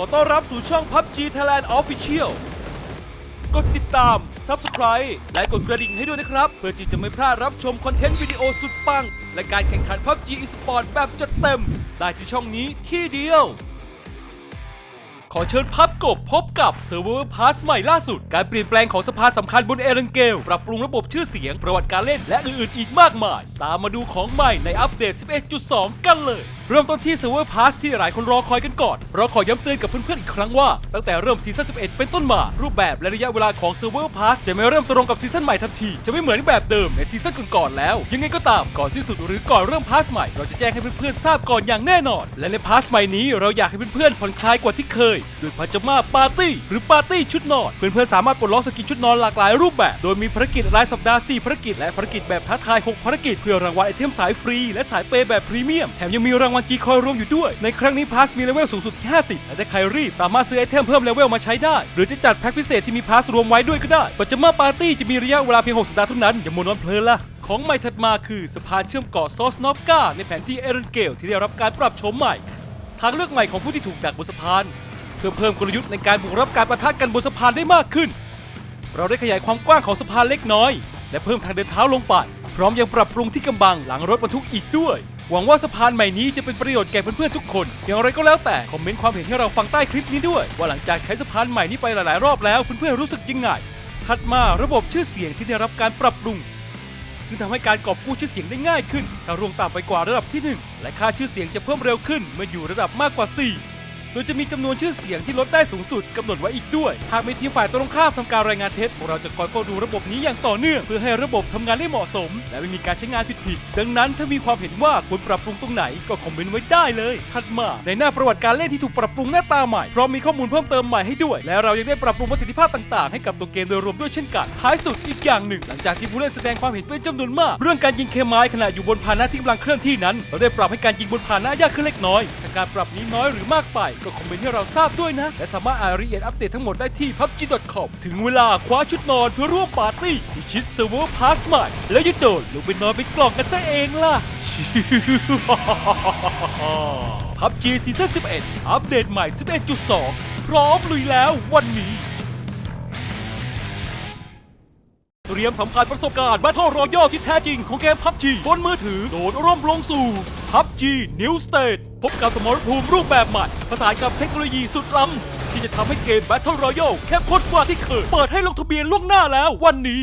ขอต้อนรับสู่ช่อง PUBG Thailand Official กดติดตาม Subscribe และกดกระดิ่งให้ด้วยนะครับ เพื่อที่จะไม่พลาดรับชมคอนเทนต์วิดีโอสุดปัง และการแข่งขัน PUBG Esport แบบจัดเต็ม ได้ที่ช่องนี้ที่เดียว ขอเชิญพับกบพบกับเซิร์ฟเวอร์พาสใหม่ล่าสุด การเปลี่ยนแปลงของสะพานสำคัญบนเอเรนเกล ปรับปรุงระบบชื่อเสียงประวัติการเล่นและอื่นๆ อีกมากมาย ตามมาดูของใหม่ในอัปเดต 11.2 กันเลย เริ่มต้นที่เซิร์ฟเวอร์พาสที่หลายคนรอคอยกันก่อน เราขอย้ำเตือนกับเพื่อนๆอีกครั้งว่า ตั้งแต่เริ่มซีซั่น 11 เป็นต้นมา รูปแบบและระยะเวลาของเซิร์ฟเวอร์พาสจะไม่เริ่มตรงกับซีซั่นใหม่ทันที จะไม่เหมือนแบบเดิมในซีซั่นก่อนๆแล้ว ยังไงก็ตามก่อนสิ้นสุดหรือก่อนเริ่มพาสใหม่เราจะแจ้งให้เพื่อนๆทราบก่อนอย่างแน่นอน และในพาสใหม่นี้เราอยากให้เพื่อนๆผ่อนคลายกว่าที่เคยด้วยพาจามาปาร์ตี้หรือปาร์ตี้ชุดนอนเพื่อนๆสามารถปลดล็อกสกินชุดนอนหลากหลายรูปแบบ โดยมีภารกิจรายสัปดาห์4ภารกิจและภารกิจแบบท้าทาย 6 ภารกิจเพื่อรางวัลไอเทมสายฟรีและสายเปย์แบบพรีเมียมแถมยังมีรางวัลจีคอยรวมอยู่ด้วย ในครั้งนี้พาสมีเลเวลสูงสุดที่ 50 และถ้าใครรีบสามารถซื้อไอเทมเพิ่มเลเวลมาใช้ได้ หรือจะจัดแพ็คพิเศษที่มีพาสรวมไว้ด้วยก็ได้ ปัจจุบันปาร์ตี้จะมีระยะเวลาเพียง 6 สัปดาห์เท่านั้น อย่ามัวนอนเพลินละของใหม่ถัดมาคือสะพานเชื่อมเกาะซอสนอฟกาในแผนที่เอเรนเกลที่ได้รับการปรับโฉมใหม่ ทางเลือกใหม่ของผู้ที่ถูกดักบนสะพาน เพื่อเพิ่มกลยุทธ์ในการบุกรับการประทะกันบนสะพานได้มากขึ้น เราได้ขยายความกว้างของสะพานเล็กน้อย และเพิ่มทางเดินเท้าลงไปพร้อมยังปรับปรุงที่กำบังหลังรถบรรทุกอีกด้วย หวังว่าสะพานใหม่นี้จะเป็นประโยชน์แก่เพื่อนๆทุกคน อย่างไรก็แล้วแต่ คอมเมนต์ความเห็นให้เราฟังใต้คลิปนี้ด้วย ว่าหลังจากใช้สะพานใหม่นี้ไปหลายๆ รอบแล้วเพื่อนๆรู้สึกยังไงถัดมาระบบชื่อเสียงที่ได้รับการปรับปรุงซึ่งทำให้การกอบกู้ชื่อเสียงได้ง่ายขึ้นถ้ารวงต่ำไปกว่าระดับที่ 1 และค่าชื่อเสียงจะเพิ่มเร็วขึ้นเมื่ออยู่ระดับมากกว่า 4 โดยจะมีจำนวนชื่อเสียงที่ลดได้สูงสุดกำหนดไว้อีกด้วย หากมีทีมฝ่ายตรงข้ามทำการรายงานเท็จเราจะคอยเฝ้าดูระบบนี้อย่างต่อเนื่องเพื่อให้ระบบทำงานได้เหมาะสม และไม่มีการใช้งานผิดๆดังนั้นถ้ามีความเห็นว่าควรปรับปรุงตรงไหนก็คอมเมนต์ไว้ได้เลยถัดมาในหน้าประวัติการเล่นที่ถูกปรับปรุงหน้าตาใหม่พร้อมมีข้อมูลเพิ่มเติมใหม่ให้ด้วย และเรายังได้ปรับปรุงประสิทธิภาพต่างๆ ให้กับตัวเกมโดยรวมด้วยเช่นกันท้ายสุดอีกอย่างหนึ่ง หลังจากที่ผู้เล่นแสดงความเห็นเป็นจำนวนมาก เรื่องการยิงเคไม้ขณะอยู่บนพาหนะที่กำลังเคลื่อนที่นั้น เราได้ปรับให้การยิงบนพาหนะยากขึ้นเล็กน้อยถ้าการปรับนี้น้อยหรือมากไปก็คอมเมนต์ให้เราทราบด้วยนะ และสามารถอ่านรายละเอียดอัปเดตทั้งหมดได้ที่ PUBG.com ถึงเวลาคว้าชุดนอนเพื่อร่วมปาร์ตี้พิชิตเซอร์เวอร์พาสใหม่ แล้วยึดโดดลงไปนอนไปกล่องกันซะเองล่ะพับจีซีซั่น11 อัปเดตใหม่ 11.2 พร้อมลุยแล้ววันนี้เตรียมสัมผัสประสบการณ์ Battle Royale ที่แท้จริงของเกม PUBG บนมือถือ โดดร่มลงสู่ พับจีนิวสเตทพบกับสมรภูมิรูปแบบใหม่ผสานกับเทคโนโลยีสุดล้ำที่จะทำให้เกม Battle Royale เข้มข้นกว่าที่เคย เปิดให้ลงทะเบียนล่วงหน้าแล้ววันนี้